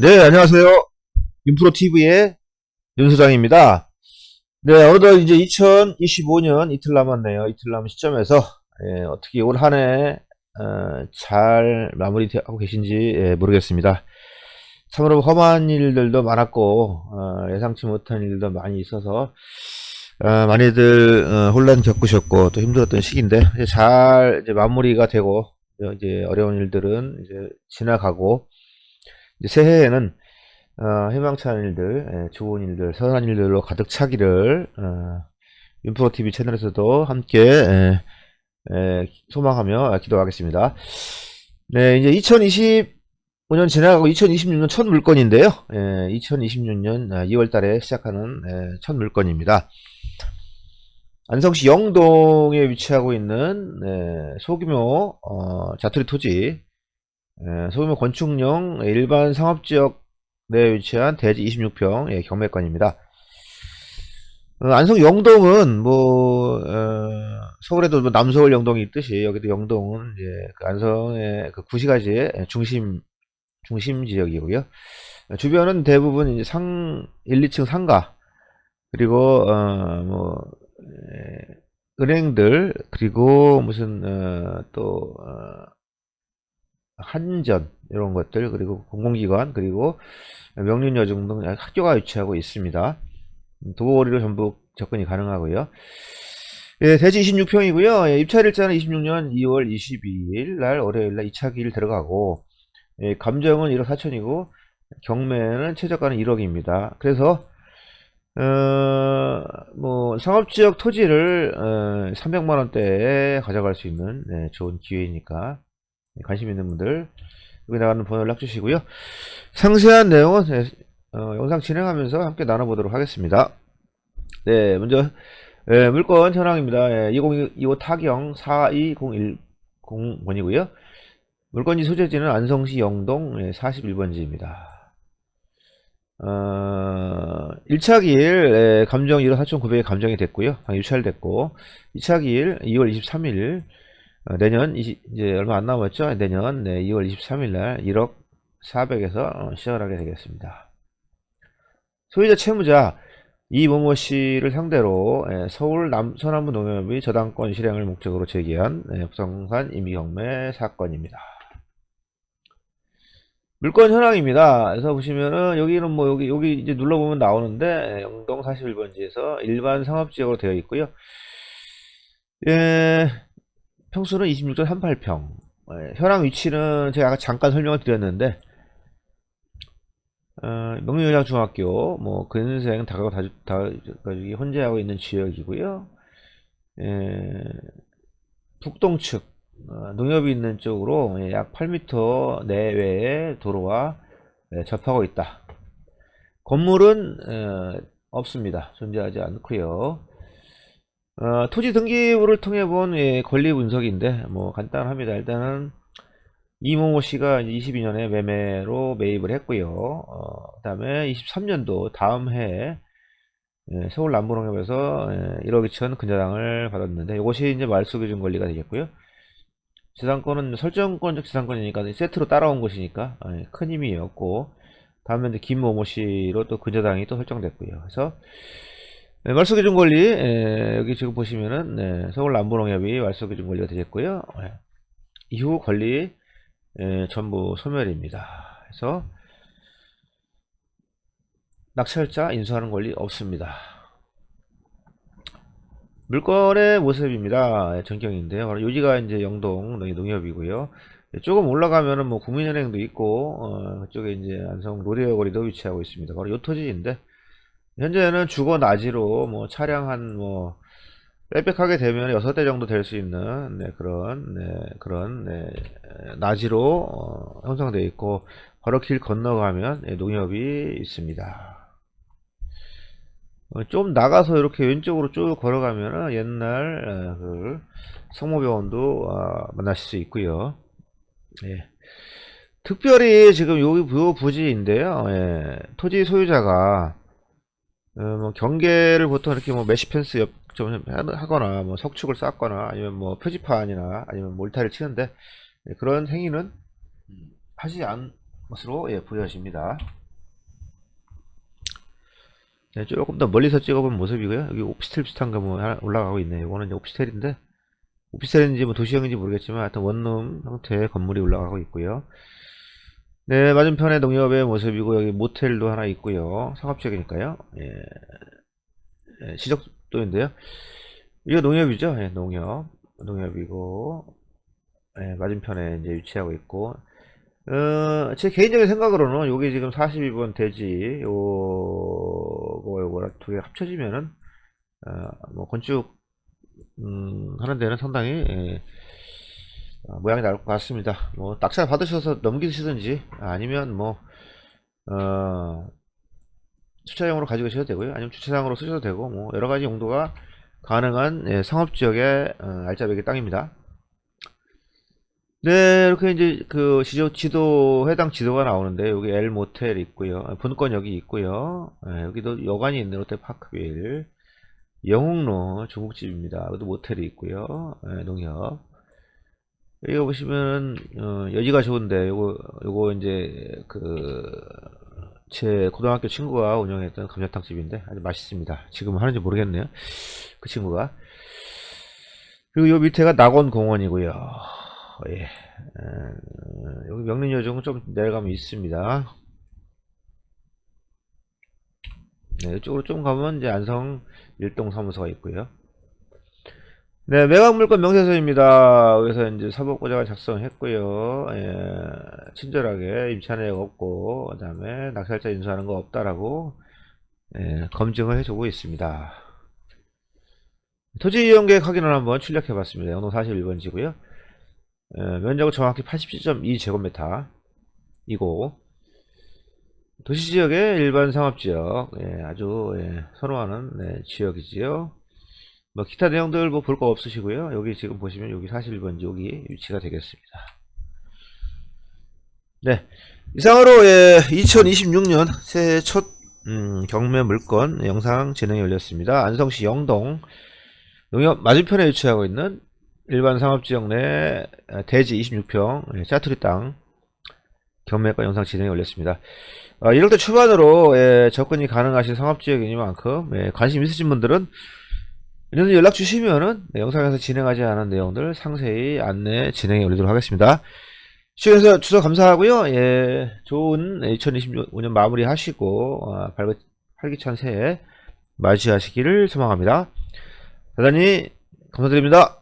네, 안녕하세요. 인프로TV의 윤소장입니다. 네, 오늘도 이제 2025년 이틀 남았네요. 이틀 남은 시점에서, 예, 어떻게 올 한 해, 어, 잘 마무리하고 계신지, 예, 모르겠습니다. 참으로 험한 일들도 많았고, 어, 예상치 못한 일도 많이 있어서, 어, 많이들, 어, 혼란 겪으셨고, 또 힘들었던 시기인데, 이제 잘, 이제 마무리가 되고, 이제 어려운 일들은 이제 지나가고, 새해에는 어, 희망찬 일들, 예, 좋은 일들, 선한 일들로 가득 차기를 어, 윤프로 TV 채널에서도 함께 예, 예, 소망하며 기도하겠습니다. 네, 이제 2025년 지나가고 2026년 첫 물건인데요. 예, 2026년 2월달에 시작하는 예, 첫 물건입니다. 안성시 영동에 위치하고 있는 예, 소규모 어, 자투리 토지 예, 소규모 건축용 일반 상업지역 내에 위치한 대지 26평 예, 경매권입니다. 어, 안성 영동은 뭐 어, 서울에도 뭐 남서울 영동이 있듯이 여기도 영동은 이제 그 안성의 그 구시가지의 중심 중심 지역이고요. 어, 주변은 대부분 상 1, 2층 상가 그리고 어뭐 은행들 그리고 무슨 어, 또 어, 한전 이런 것들 그리고 공공기관 그리고 명륜여중 등 학교가 위치하고 있습니다. 도보거리로 전부 접근이 가능하고요. 예, 대지 26평이고요. 예, 입찰일자는 26년 2월 22일 날 월요일 날 2차 기일 들어가고 예, 감정은 1억 4천이고 경매는 최저가는 1억입니다. 그래서 어, 뭐 상업지역 토지를 어, 300만 원대에 가져갈 수 있는 네, 좋은 기회이니까 관심 있는 분들 여기 나가는 번호를 락주시고요. 상세한 내용은 네, 어, 영상 진행하면서 함께 나눠보도록 하겠습니다. 네, 먼저 예, 물건 현황입니다. 예, 2025 타경 42010번이고요. 물건지 소재지는 안성시 영동 예, 41번지입니다. 어, 1차 기일 예, 감정 1억 4,900에 감정이 됐고요. 방 유찰됐고 2차 기일 2월 23일 어, 내년 20, 이제 얼마 안 남았죠? 내년 네, 2월 23일 날 1억 400에서 시작을 하게 되겠습니다. 소유자 채무자 이모모 씨를 상대로 예, 서울 남, 서남부 농협이 저당권 실행을 목적으로 제기한 예, 부동산 임의경매 사건입니다. 물건 현황입니다. 그래서 보시면은 여기는 뭐 여기 여기 이제 눌러보면 나오는데 예, 영동 41번지에서 일반 상업지역으로 되어 있고요. 예, 평수는 26.38평. 예, 현황 위치는 제가 아까 잠깐 설명을 드렸는데 어, 명륜여장 중학교 뭐 근생 다가구 다가족이 혼재하고 있는 지역이고요. 예, 북동측 어, 농협이 있는 쪽으로 예, 약 8m 내외의 도로와 예, 접하고 있다. 건물은 어, 없습니다. 존재하지 않고요. 어, 토지 등기부를 통해 본 예, 권리 분석인데 뭐 간단합니다. 일단은 이모모 씨가 22년에 매매로 매입을 했고요. 어, 그다음에 23년도 다음 해에 예, 서울 남부농협에서 예, 1억 2천 근저당을 받았는데 이것이 이제 말소기준 권리가 되겠고요. 지상권은 설정권적 지상권이니까 세트로 따라온 것이니까 예, 큰 힘이 없고 다음에 이제 김모모 씨로 또 근저당이 또 설정됐고요. 그래서 네, 말소기준 권리 예, 여기 지금 보시면은 네, 서울 남부농협이 말소기준 권리가 되겠고요. 예, 이후 권리 예, 전부 소멸입니다. 그래서 낙찰자 인수하는 권리 없습니다. 물건의 모습입니다. 예, 전경인데요. 바로 여기가 이제 영동 농협이고요. 예, 조금 올라가면은 뭐 국민은행도 있고 어, 그쪽에 이제 안성 로데오 거리도 위치하고 있습니다. 바로 요 토지인데 현재는 주거 나지로 뭐 차량 한뭐 빽빽하게 되면 6대 정도 될 수 있는 네, 그런 네, 그런 네, 나지로 어, 형성되어 있고 바로 길 건너가면 네, 농협이 있습니다. 어, 좀 나가서 이렇게 왼쪽으로 쭉 걸어가면 옛날 어, 그 성모병원도 어, 만나실 수 있고요. 예. 특별히 지금 여기 부 부지인데요. 예. 토지 소유자가 어, 뭐 경계를 보통 이렇게 뭐 메시 펜스 옆좀 하거나 뭐 석축을 쌓거나 아니면 뭐 표지판이나 아니면 몰타를 치는데 네, 그런 행위는 하지 않 것으로 예, 보여집니다. 네, 조금 더 멀리서 찍어본 모습이고요. 여기 오피스텔 비슷한 거뭐 올라가고 있네요. 이거는 오피스텔인데 오피스텔인지 뭐 도시형인지 모르겠지만 하여튼 원룸 형태의 건물이 올라가고 있고요. 네, 맞은편에 농협의 모습이고 여기 모텔도 하나 있고요. 상업지역이니까요. 예, 예, 시적도인데요. 이거 농협이죠. 예, 농협. 농협이고 예, 맞은편에 이제 위치하고 있고 어, 제 개인적인 생각으로는 요게 지금 42번 대지 요거 요거랑 두개 합쳐지면은 어, 뭐 건축 음, 하는 데는 상당히 예, 어, 모양이 나올 것 같습니다. 뭐 낙찰 받으셔서 넘기시든지 아니면 뭐 어, 주차용으로 가지고 가셔도 되고요. 아니면 주차장으로 쓰셔도 되고 뭐 여러 가지 용도가 가능한 예, 상업 지역의 어, 알짜배기 땅입니다. 네, 이렇게 이제 그 지도, 지도 해당 지도가 나오는데 여기 L 모텔 있고요. 아, 여기 있고요. 예, 여기도 여관이 있는 롯데 파크빌, 영흥로 중국집입니다. 여기도 모텔이 있고요. 예, 농협. 여기 보시면 어, 여기가 좋은데 요거 요거 이제 그 제 고등학교 친구가 운영했던 감자탕 집인데 아주 맛있습니다. 지금 하는지 모르겠네요. 그 친구가. 그리고 요 밑에가 낙원 공원이고요. 예. 어, 여기 명린여중은 좀 내려가면 있습니다. 네, 이쪽으로 좀 가면 이제 안성 일동 사무소가 있고요. 네, 매각물건 명세서입니다. 여기서 이제 사법고자가 작성했고요. 예, 친절하게 임차내역 없고, 그 다음에 낙찰자 인수하는 거 없다라고 예, 검증을 해주고 있습니다. 토지 이용 계획 확인을 한번 출력해 봤습니다. 영동 41번지고요. 예, 면적은 정확히 87.2제곱미터 이고 도시지역의 일반 상업지역 예, 아주 예, 선호하는 네, 지역이지요. 뭐 기타 내용들 뭐 볼 거 없으시고요. 여기 지금 보시면 여기 41번지 여기 위치가 되겠습니다. 네 이상으로 예, 2026년 새해 첫 음, 경매 물건 영상 진행이 열렸습니다. 안성시 영동 농협 맞은편에 위치하고 있는 일반 상업지역 내 대지 26평 짜투리 땅 경매가 영상 진행이 올렸습니다. 어, 1월달 초반으로 예, 접근이 가능하신 상업지역이니만큼 예, 관심 있으신 분들은 이런 연락 주시면은 네, 영상에서 진행하지 않은 내용들 상세히 안내 진행해 올리도록 하겠습니다. 시청해주셔서 주셔서 감사하고요. 예, 좋은 2025년 마무리 하시고 어, 발기 활기찬 새해 맞이하시기를 소망합니다. 대단히 감사드립니다.